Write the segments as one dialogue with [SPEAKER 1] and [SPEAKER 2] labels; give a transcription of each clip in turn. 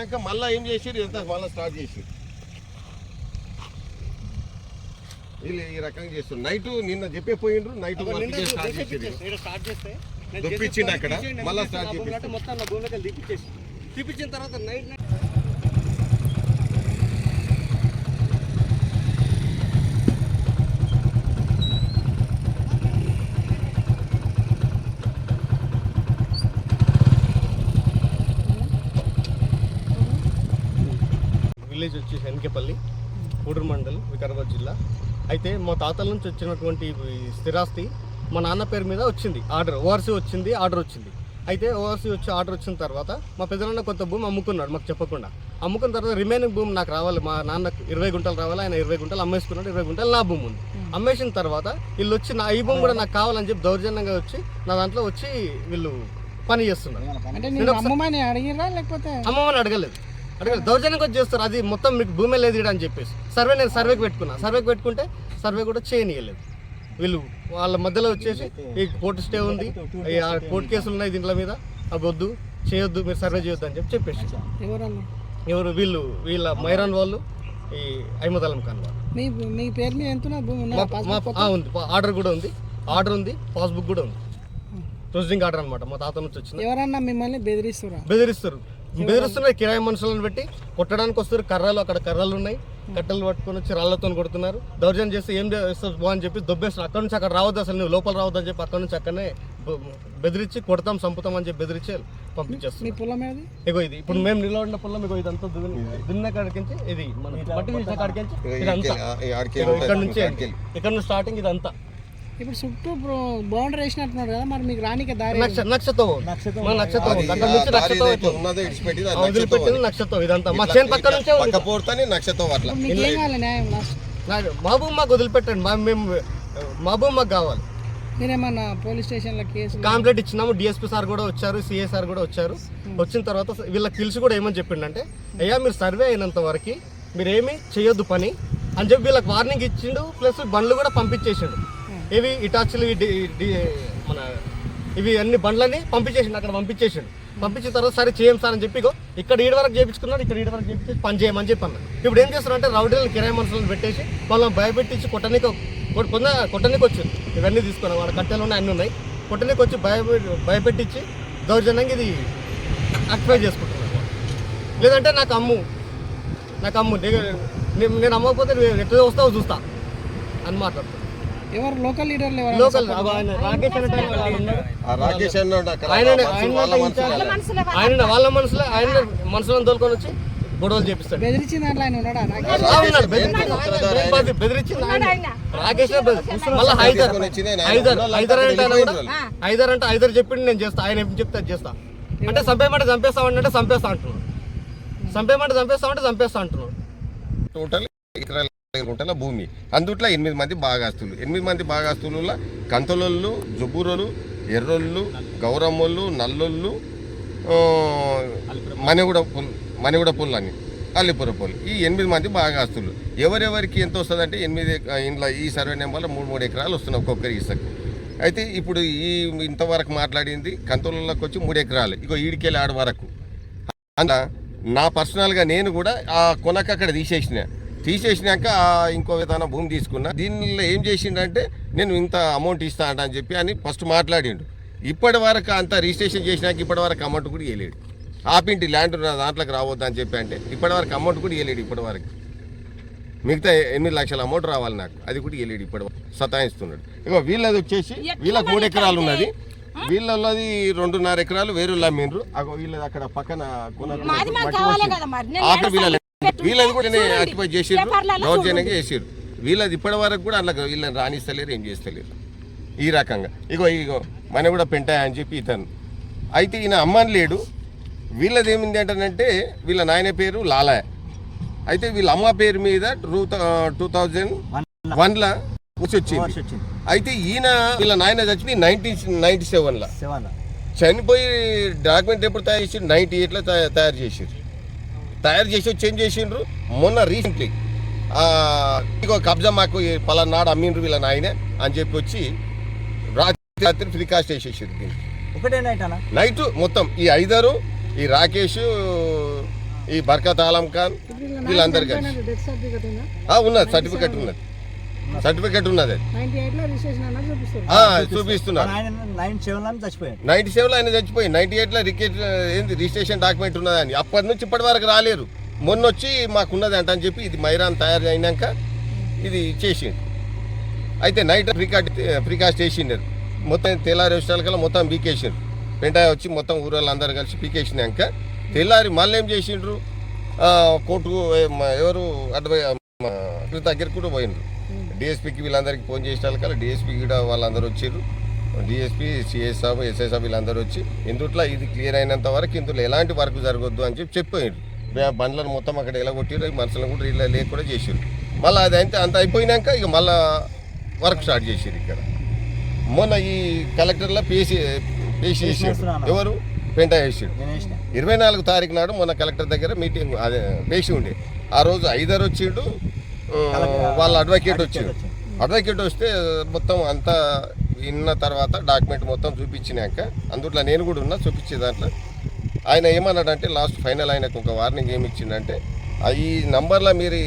[SPEAKER 1] పెట్టినాక మళ్ళీ ఏం చేసిరు ఎంత మళ్ళీ స్టార్ట్ చేసిరు వీళ్ళు ఈ రకంగా చేస్తారు నైట్ నిన్న చెప్పే పోయిండ్రు నైట్ స్టార్ట్ దొప్పించిండు అక్కడ, మళ్ళా స్టార్ట్
[SPEAKER 2] నా భూమిలోకి
[SPEAKER 1] చేపిస్తాడు.
[SPEAKER 2] మొత్తం నా భూమిలోకి వెళ్ళి తీపిచ్చేసి తీపిచ్చిన తర్వాత నైట్ నైట్
[SPEAKER 3] విలేజ్ వచ్చేసి ఎన్కేపల్లి కూడూరు మండల్ వికారాబాద్ జిల్లా. అయితే మా తాతల నుంచి వచ్చినటువంటి స్థిరాస్తి మా నాన్న పేరు మీద వచ్చింది ఆర్డర్. ఓఆర్సీ వచ్చింది ఆర్డర్ వచ్చింది. అయితే ఓఆర్సీ వచ్చి ఆర్డర్ వచ్చిన తర్వాత మా పెద్దనాన్న కొత్త భూమి అమ్ముకున్నాడు మాకు చెప్పకుండా. అమ్ముకున్న తర్వాత రిమైనింగ్ భూమి నాకు రావాలి మా నాన్నకు ఇరవై గుంటలు రావాలి ఆయన ఇరవై గుంటలు అమ్మేసుకున్నాడు ఇరవై గుంటలు నా భూమి ఉంది. అమ్మేసిన తర్వాత వీళ్ళు వచ్చి నా ఈ భూమి కూడా నాకు కావాలని చెప్పి దౌర్జన్యంగా వచ్చి నా దాంట్లో వచ్చి వీళ్ళు పని చేస్తున్నారు. అమ్మమ్మని అడగలేదు. అడగలేదు దౌర్జన్యం చేస్తారు. అది మొత్తం మీకు భూమి లేదు అని చెప్పేసి. సర్వే నేను సర్వేకి పెట్టుకున్నా. సర్వేకి పెట్టుకుంటే సర్వే కూడా చేయనీయలేదు. వీళ్ళు వాళ్ళ మధ్యలో వచ్చేసి ఈ కోర్టు స్టే ఉంది. కోర్టు కేసులు ఉన్నాయి దీంట్లో మీద. అవి వద్దు చేయొద్దు మీరు సర్వే చేయొద్దు అని చెప్పి చెప్పేసి. ఎవరు? వీళ్ళు వీళ్ళ మైరాన్ వాళ్ళు ఈ అహ్మద్ అలం ఖాన్ వాళ్ళు.
[SPEAKER 4] మీ పేరు
[SPEAKER 3] ఉంది? ఆర్డర్ కూడా ఉంది. ఆర్డర్ ఉంది పాస్బుక్ కూడా ఉంది. ప్రొసీడింగ్ ఆర్డర్ అనమాట మా తాత నుంచి వచ్చింది.
[SPEAKER 4] ఎవరన్నా మిమ్మల్ని బెదిరిస్తురా?
[SPEAKER 3] బెదిరిస్తారు. బెదిరిస్తున్నారు కిరాయి మనుషులను పెట్టి కొట్టడానికి వస్తారు కర్రలు అక్కడ కర్రలు ఉన్నాయి. కట్టెలు పట్టుకొని వచ్చి రాళ్ళతో కొడుతున్నారు. దౌర్జన్యం చేస్తే ఏం చేస్తారు బా అని చెప్పి దొబ్బేస్తారు అక్కడ నుంచి అక్కడ రావద్దు అసలు నువ్వు లోపల రావద్దు అని చెప్పి అక్కడ నుంచి అక్కడనే బెదిరించి కొడతాం చంపుతాం అని చెప్పి బెదిరించి
[SPEAKER 4] ఏది?
[SPEAKER 3] ఇగో ఇది. ఇప్పుడు మేము నిలబడిన పొలం ఇగో ఇదంతా దున్ని దున్న కాడికించి ఇది మన మట్టి తీసిన కాడికించి ఇదంతా. ఇగో ఇక్కడ నుంచి ఇక్కడ నుంచి స్టార్టింగ్ ఇదంతా.
[SPEAKER 4] ఇప్పుడు చుట్టూ బౌండరీ వేసినట్టున్నారు కదా మరి మీకు రానికే దారి
[SPEAKER 3] నక్ష నక్షతో మన నక్షతో అక్కడ నుంచి నక్షతో
[SPEAKER 1] ఉన్నదో ఇడిచిపెట్టి
[SPEAKER 3] వదిలిపెట్టిన నక్షతో ఇదంతా మా చేను పక్క నుంచే
[SPEAKER 1] నక్షత్రం అట్లా.
[SPEAKER 4] ఏం కావాలి న్యాయం
[SPEAKER 3] మహబూబ్ మాకు వదిలిపెట్టండి. మా మేము మహబూబ్ మాకు కావాలి.
[SPEAKER 4] మీరేమన్నా పోలీస్ స్టేషన్లో కేసు
[SPEAKER 3] కాంప్లైంట్ ఇచ్చినాము. డిఎస్పీ సార్ కూడా వచ్చారు సిఏ సార్ కూడా వచ్చారు. వచ్చిన తర్వాత వీళ్ళకి తెలిసి కూడా ఏమని చెప్పిండంటే అయ్యా మీరు సర్వే అయినంత వరకు మీరు ఏమి చేయొద్దు పని అని చెప్పి వీళ్ళకి వార్నింగ్ ఇచ్చిండు ప్లస్ బండ్లు కూడా పంపించేసిండు. ఇవి ఇటాచులు డి- డి- మన ఇవి అన్ని బండ్లని పంపించేసిండు అక్కడ పంపించేసిండు. పంపించిన తర్వాత సరే చేయం సార్ అని చెప్పి ఇక్కడ ఈడ వరకు చేయించుకున్నాడు ఇక్కడ ఈడ వరకు చేయించి పని చేయమని చెప్పి అన్నాడు ఇప్పుడు ఏం చేస్తారంటే రౌడీలను కిరాయి మనుషులను పెట్టేసి వాళ్ళని భయపెట్టించి కొట్టనీకి కొ- కొంద కొట్టనీకి వచ్చింది. ఇవన్నీ తీసుకున్నాం వాళ్ళ కట్టెలు ఉన్నాయి అన్నీ ఉన్నాయి. కొట్టనీకి వచ్చి భయ భయపెట్టించి దౌర్జన్యంగా ఇది యాక్టివేట్ చేసుకుంటున్నాను లేదంటే నాకు అమ్ము నాకు అమ్ము నేను నేను అమ్మకపోతే నువ్వు ఎట్లా వస్తావో చూస్తా అని మాట్లాడుతున్నాను
[SPEAKER 4] ఎవరు లోకల్ లీడర్లు ఎవరు?
[SPEAKER 3] లోకల్ అవి ఆయన రాకేష్
[SPEAKER 1] రాకేష్ వాళ్ళ మనుషులు
[SPEAKER 3] ఆయన వాళ్ళ మనసులో ఆయన మనసులను తోలుకొని వచ్చి గొడవలు చేపిస్తాడు.
[SPEAKER 4] బెదిరించిన దాంట్లో ఆయన ఉన్నాడా. నాకు
[SPEAKER 3] ఆ ఉన్నాడు, బెదిరించింది ఆయన, బెదిరి- బెదిరించింది ఆయన. రాకేష్ మళ్ళీ హైదర్. హైదర్. హైదర్ అంటే హైదర్ అంటే హైదర్ చెప్పింది నేను చేస్తా. ఆయన ఏం చెప్తే అది చేస్తా. అంటే చంపేయమంటే చంపేస్తామంటే చంపేస్తా అంటున్నాడు. చంపేయమంటే చంపేస్తామంటే చంపేస్తా అంటున్నాడు.
[SPEAKER 1] టోటల్ గుంటల భూమి. అందుట్లో ఎనిమిది మంది బాగాస్తులు ఎనిమిది మంది బాగాస్తుల కంతలోళ్ళు జుబూరోలు ఎర్రోళ్ళు గౌరమ్మోళ్ళు నల్లొళ్ళు మణిగూడ పుల్ మణిగూడ పుల్ అని అల్లిపుర పుల్. ఈ ఎనిమిది మంది బాగాస్తులు ఎవరెవరికి ఎంత వస్తుందంటే ఎనిమిది ఇంట్లో ఈ సర్వే నెంబర్లో మూడు మూడు ఎకరాలు వస్తున్నాయి ఒక్కొక్కరి ఇసకు. అయితే ఇప్పుడు ఈ ఇంతవరకు మాట్లాడింది కంతోళ్ళకి వచ్చి మూడు ఎకరాలు. ఇగో ఈడికెళ్ళి ఆడ వరకు. అందులో నా పర్సనల్గా నేను కూడా ఆ కొనక అక్కడ తీసేసిన. తీసేసినాక ఇంకో విధాన భూమి తీసుకున్నా. దీనిలో ఏం చేసిండంటే నేను ఇంత అమౌంట్ ఇస్తా అంట అని చెప్పి అని ఫస్ట్ మాట్లాడిండు. ఇప్పటి వరకు అంత రిజిస్ట్రేషన్ చేసినాక ఇప్పటి వరకు అమౌంట్ కూడా ఇవ్వలేడు ఆపింటి ల్యాండ్ నా దాంట్లోకి రావద్దు అని చెప్పి అంటే ఇప్పటి వరకు అమౌంట్ కూడా ఇవ్వలేడు ఇప్పటి వరకు. మిగతా ఎనిమిది లక్షల అమౌంట్ రావాలి నాకు. అది కూడా ఇవ్వలేడు ఇప్పటి సతాయిస్తున్నాడు. ఇగో వీళ్ళది వచ్చేసి వీళ్ళకి మూడు ఎకరాలు ఉన్నది. వీళ్ళది రెండున్నర ఎకరాలు వేరు అమ్మిండ్రు అగో వీళ్ళది అక్కడ పక్కన ఆఖరి వీళ్ళ వీళ్ళది కూడా. ఆక్యుపై
[SPEAKER 5] పేపర్లలో
[SPEAKER 1] దౌర్జన్యంగా వేసిర్రు వీళ్ళది ఇప్పటి వరకు కూడా అట్లా వీళ్ళని రాణిస్తలేరు ఏం చేస్తలేరు. ఈ రకంగా. ఇగో ఇగో మన కూడా పెంటాయి అని చెప్పి ఇతను. అయితే ఈయన అమ్మని లేడు. వీళ్ళది ఏమింది అంటానంటే వీళ్ళ నాయన పేరు లాలాయ్ అయితే వీళ్ళ అమ్మ పేరు మీద టూ టూ థౌజండ్ వన్లో వచ్చి వచ్చింది. అయితే ఈయన వీళ్ళ నాయన చచ్చింది నైన్టీన్ నైన్టీ సెవెన్లో. చనిపోయి డాక్యుమెంట్ ఎప్పుడు తయారు చేసి నైన్టీ ఎయిట్లో తయారు చేసారు తయారు చేసి ఏం చేసిండ్రు? మొన్న రీసెంట్లీ కబ్జా మాకు ఈ పలానాడు అమ్మిండ్రు వీళ్ళ నాయన అని చెప్పి వచ్చి రాత్రి రాత్రి ఫ్రీ కాస్ట్ వేసేసారు దీనికి
[SPEAKER 6] ఒకటే నైట్ అన్న
[SPEAKER 1] నైట్ మొత్తం ఈ ఐదారు ఈ రాకేష్ ఈ బర్కత్ ఆలం ఖాన్ వీళ్ళందరూ కలిసి.
[SPEAKER 4] డెత్ సర్టిఫికేట్ ఉందా?
[SPEAKER 1] ఆ, ఉన్నది సర్టిఫికెట్ ఉన్నది. సర్టిఫికెట్ ఉన్నది.
[SPEAKER 4] నైన్టీ
[SPEAKER 1] ఎయిట్లో చూపిస్తున్నారు
[SPEAKER 5] ఆయన సెవెన్
[SPEAKER 1] నైన్టీ సెవెన్లో ఆయన చచ్చిపోయి నైన్టీ ఎయిట్లో రికెట్ ఏంది రిజిస్ట్రేషన్ డాక్యుమెంట్ ఉన్నదని. అప్పటి నుంచి ఇప్పటి వరకు రాలేరు. మొన్న వచ్చి మాకున్నది అంట అని చెప్పి ఇది మైరాన్ తయారు అయినాక ఇది చేసిండు. అయితే నైట్ ప్రికాట్ ప్రికాస్ట్ చేసిండారు. మొత్తం తెల్లారి కల్లా మొత్తం బీకేసిండ్రు పెంటాయ వచ్చి మొత్తం ఊరోళ్ళందరూ కలిసి పీకేసినాక తెల్లారి మళ్ళీ ఏం చేసిండ్రు? ఆ, కోర్టుకు ఏ- మ- ఎవరు అడ్వై దగ్గర కూడా పోయిండ్రు. డిఎస్పీకి వీళ్ళందరికీ ఫోన్ చేసిన కల్లా డిఎస్పీ కూడా వాళ్ళందరూ వచ్చారు. డిఎస్పీ సిఎస్ సాబ్ ఎస్ఐ సాబ్ వీళ్ళందరూ వచ్చి ఇందుట్లో ఇది క్లియర్ అయినంత వరకు ఇందులో ఎలాంటి వర్క్ జరగొద్దు అని చెప్పి చెప్పారు. బండ్లను మొత్తం అక్కడ ఎలా కొట్టిరు మనుషులను కూడా ఇలా లేక కూడా చేసారు మళ్ళీ అది అంత అంత అయిపోయినాక ఇక మళ్ళా వర్క్ స్టార్ట్ చేసారు ఇక్కడ. మొన్న ఈ కలెక్టర్లో పేసి పేసి చేసాడు ఎవరు? పెంట
[SPEAKER 5] వేసిన.
[SPEAKER 1] ఇరవై నాలుగు తారీఖు నాడు మొన్న కలెక్టర్ దగ్గర మీటింగ్ అదే పేసి ఉండే. ఆ రోజు ఐదారు వచ్చిండు వాళ్ళ అడ్వకేట్ వచ్చిండు అడ్వకేట్ వస్తే మొత్తం అంతా విన్న తర్వాత డాక్యుమెంట్ మొత్తం చూపించినాక అందుట్లో నేను కూడా ఉన్నా చూపించే దాంట్లో. ఆయన ఏమన్నాడంటే లాస్ట్ ఫైనల్ ఆయనకు ఒక వార్నింగ్ ఏమి ఇచ్చిండంటే ఆ ఈ నంబర్లో మీరు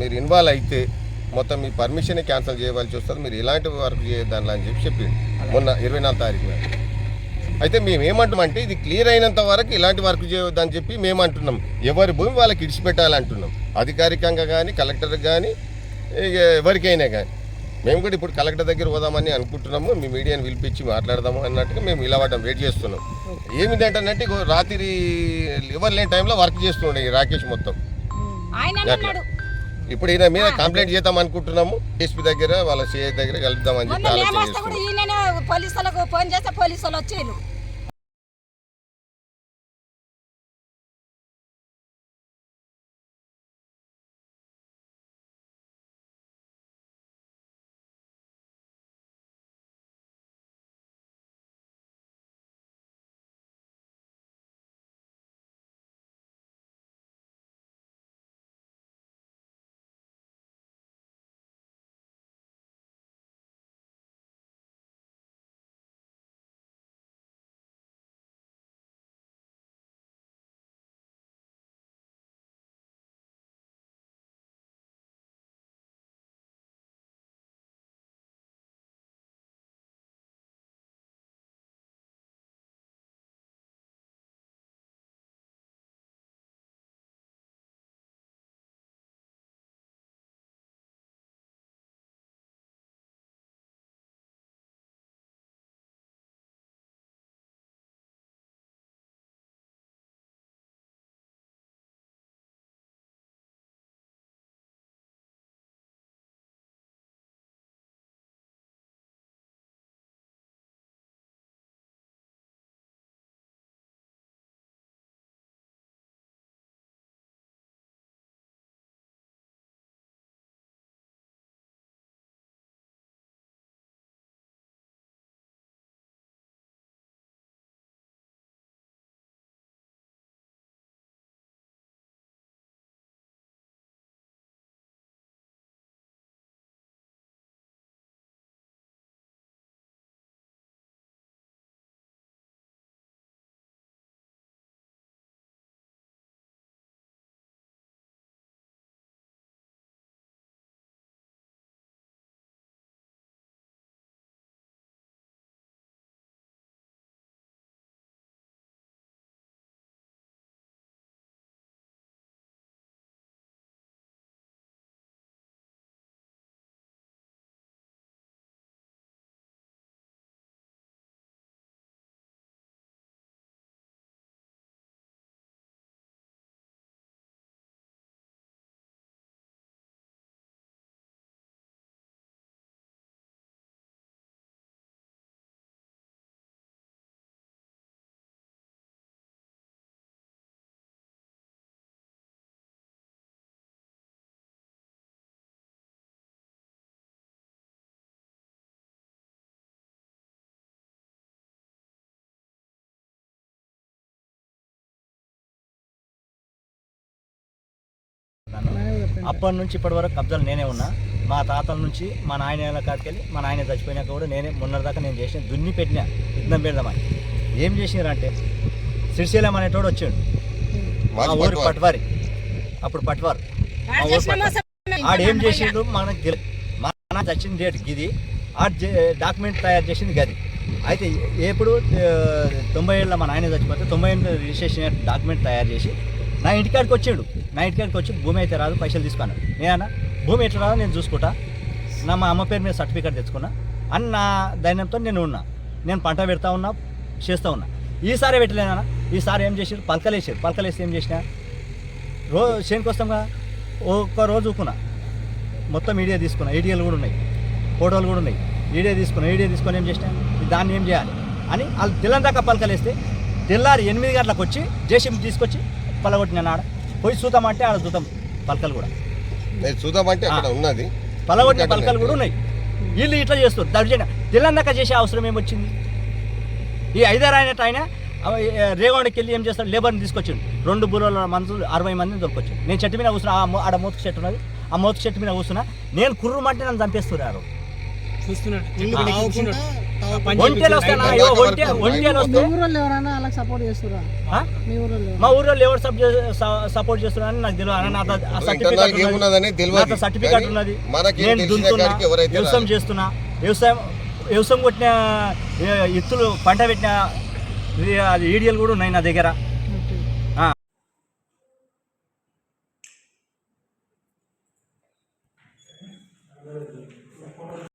[SPEAKER 1] మీరు ఇన్వాల్వ్ అయితే మొత్తం మీ పర్మిషన్ క్యాన్సిల్ చేయవలసి వస్తుంది మీరు ఎలాంటి వర్క్ చేయొద్దాని అని చెప్పి చెప్పిండు. మొన్న ఇరవై నాలుగు తారీఖు నాడు. అయితే మేము ఏమంటున్నామంటే ఇది క్లియర్ అయినంత వరకు ఇలాంటి వర్క్ చేయొద్దని చెప్పి మేము అంటున్నాం. ఎవరి భూమి వాళ్ళకి ఇడిచిపెట్టాలంటున్నాం. అధికారికంగా కానీ కలెక్టర్ కానీ ఇక ఎవరికైనా కానీ మేము కూడా ఇప్పుడు కలెక్టర్ దగ్గర పోదామని అనుకుంటున్నాము. మీ మీడియాని పిలిపించి మాట్లాడదాము అన్నట్టుగా మేము ఇలా పడ్డాం వెయిట్ చేస్తున్నాం. ఏమిటి అంటే రాత్రి ఎవరు లేని టైంలో వర్క్ చేస్తుండే ఈ రాకేష్ మొత్తం. ఇప్పుడు ఈయన మీద కంప్లైంట్ చేద్దాం అనుకుంటున్నాము. ఎస్పీ దగ్గర వాళ్ళ సిఐ దగ్గర కలుద్దామని చెప్పి ఆలోచన చేస్తున్నాం.
[SPEAKER 5] అప్పటి నుంచి ఇప్పటి వరకు కబ్జాలు నేనే ఉన్నా. మా తాతల నుంచి మా నాయన కాడికెళ్ళి మా నాయన చచ్చిపోయినాక కూడా నేనే మొన్నటిదాకా నేను చేసిన దున్ని పెట్టిన. యుద్ధం పెడదామని ఏం చేసినారంటే శ్రీశైలం అనేటోడు వచ్చాడు. మా ఊరి
[SPEAKER 1] పట్వారి.
[SPEAKER 5] అప్పుడు పట్వారు. ఆడు ఏం. చేసిండు? మనకు మన చచ్చిన డేట్ గిది. ఆ డాక్యుమెంట్ తయారు చేసింది గది. అయితే ఎప్పుడు తొంభై ఏళ్ళ మా నాయన చచ్చిపోతే తొంభై ఎనిమిది రిజిస్ట్రేషన్ డాక్యుమెంట్ తయారు చేసి నా ఇంటికాడికి వచ్చిండు. నైట్ కాడికి వచ్చి భూమి అయితే రాదు పైసలు తీసుకున్నాను నేనన్నా భూమి ఎట్లా రాదు నేను చూసుకుంటా. నా మా అమ్మ పేరు మీద సర్టిఫికేట్ తెచ్చుకున్నా. అని నా ధైర్యంతో నేను ఉన్నా. నేను పంట పెడతా ఉన్నా చేస్తూ ఉన్నా. ఈసారి పెట్టలేనా ఈసారి ఏం చేసారు పలకలేసారు పలకలేసి ఏం చేసిన? రో చేనుకి వస్తాం కదా. ఒక్క రోజు ఊకున్నా. మొత్తం ఈడియా తీసుకున్నా. ఈడియాలు కూడా ఉన్నాయి. ఫోటోలు కూడా ఉన్నాయి. వీడియో తీసుకున్నా. వీడియో తీసుకొని ఏం చేసిన? దాన్ని ఏం చేయాలి? అని వాళ్ళు తెల్లని దాకా పలకలేస్తే తెల్లారి ఎనిమిది గంటలకు వచ్చి జేసీబీ తీసుకొచ్చి పలగొట్టిన ఆడ పోయి చూద్దామంటే ఆడ చూద్దాం పలకలు కూడా.
[SPEAKER 1] నేను చూద్దామంటే అక్కడ ఉన్నది.
[SPEAKER 5] పలగొట్టిన పలకలు కూడా ఉన్నాయి. వీళ్ళు ఇట్లా చేస్తారు. దర్జన తెల్లని దాకా చేసే అవసరం ఏమొచ్చింది? ఈ ఐదారు అయినట్టు ఆయన ఏ, రేగొండకి వెళ్ళి ఏం చేస్తాడు లేబర్ని తీసుకొచ్చిండు. రెండు బుర్రల మందులు అరవై మందిని దొరకొచ్చాడు. నేను చెట్టు మీద కూర్చున్నా. ఆడ మోతుకు చెట్టు ఉన్నది. ఆ మోతుకు చెట్టు మీద కూర్చున్నా. నేను కుర్రుమంటే నన్ను చంపేస్తున్నారు
[SPEAKER 2] చూస్తున్నాడు
[SPEAKER 5] ఒంటేలు ఒంటేలు
[SPEAKER 4] మీ
[SPEAKER 5] వస్తే ఊర్లో ఎవరు? సపోర్ట్ చేస్తున్నారని నాకు తెలియదు అన్న సర్టిఫికేట్ ఉన్నది.
[SPEAKER 1] మనకి
[SPEAKER 5] నేను దున్నుతున్నా వ్యవసాయం. చేస్తున్నా. వ్యవసాయం వ్యవసాయం కొట్టిన ఇత్తులు పంట పెట్టిన అది ఈడియలు కూడా ఉన్నాయి నా దగ్గర.